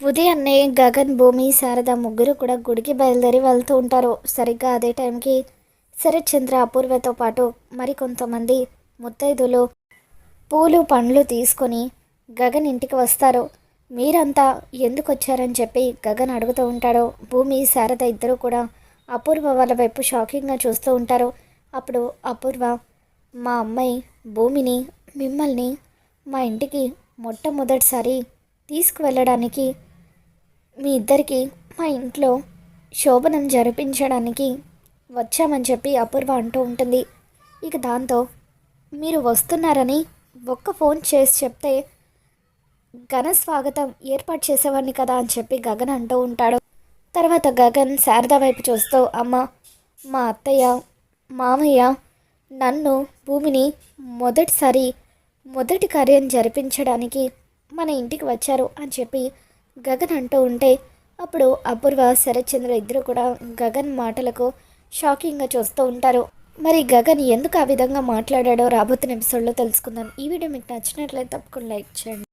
ఉదయాన్నే గగన్ భూమి శారద ముగ్గురు కూడా గుడికి బయలుదేరి వెళ్తూ ఉంటారు. సరిగ్గా అదే టైంకి శరత్ చంద్ర అపూర్వతో పాటు మరికొంతమంది ముత్తైదులు పూలు పండ్లు తీసుకొని గగన్ ఇంటికి వస్తారు. మీరంతా ఎందుకు వచ్చారని చెప్పి గగన్ అడుగుతూ ఉంటాడు. భూమి శారద ఇద్దరు కూడా అపూర్వ వాళ్ళ వైపు షాకింగ్గా చూస్తూ ఉంటారు. అప్పుడు అపూర్వ మా అమ్మాయి భూమిని మిమ్మల్ని మా ఇంటికి మొట్టమొదటిసారి తీసుకువెళ్ళడానికి మీ ఇద్దరికి మా ఇంట్లో శోభనం జరిపించడానికి వచ్చామని చెప్పి అపూర్వ అంటూ ఉంటుంది. ఇక దాంతో మీరు వస్తున్నారని ఒక్క ఫోన్ చేసి చెప్తే ఘన స్వాగతం ఏర్పాటు చేసేవాడిని కదా అని చెప్పి గగన్ అంటూ ఉంటాడు. తర్వాత గగన్ శారద వైపు చూస్తూ అమ్మ మా అత్తయ్య మామయ్య నన్ను భూమిని మొదటిసారి మొదటి కార్యం జరిపించడానికి మన ఇంటికి వచ్చారు అని చెప్పి గగన్ అంటూ ఉంటే అప్పుడు అపూర్వ శరత్చంద్ర ఇద్దరు కూడా గగన్ మాటలకు షాకింగ్గా చూస్తూ ఉంటారు. మరి గగన్ ఎందుకు ఆ విధంగా మాట్లాడాడో రాబోతున్న ఎపిసోడ్లో తెలుసుకుందాం. ఈ వీడియో మీకు నచ్చినట్లయితే తప్పకుండా లైక్ చేయండి.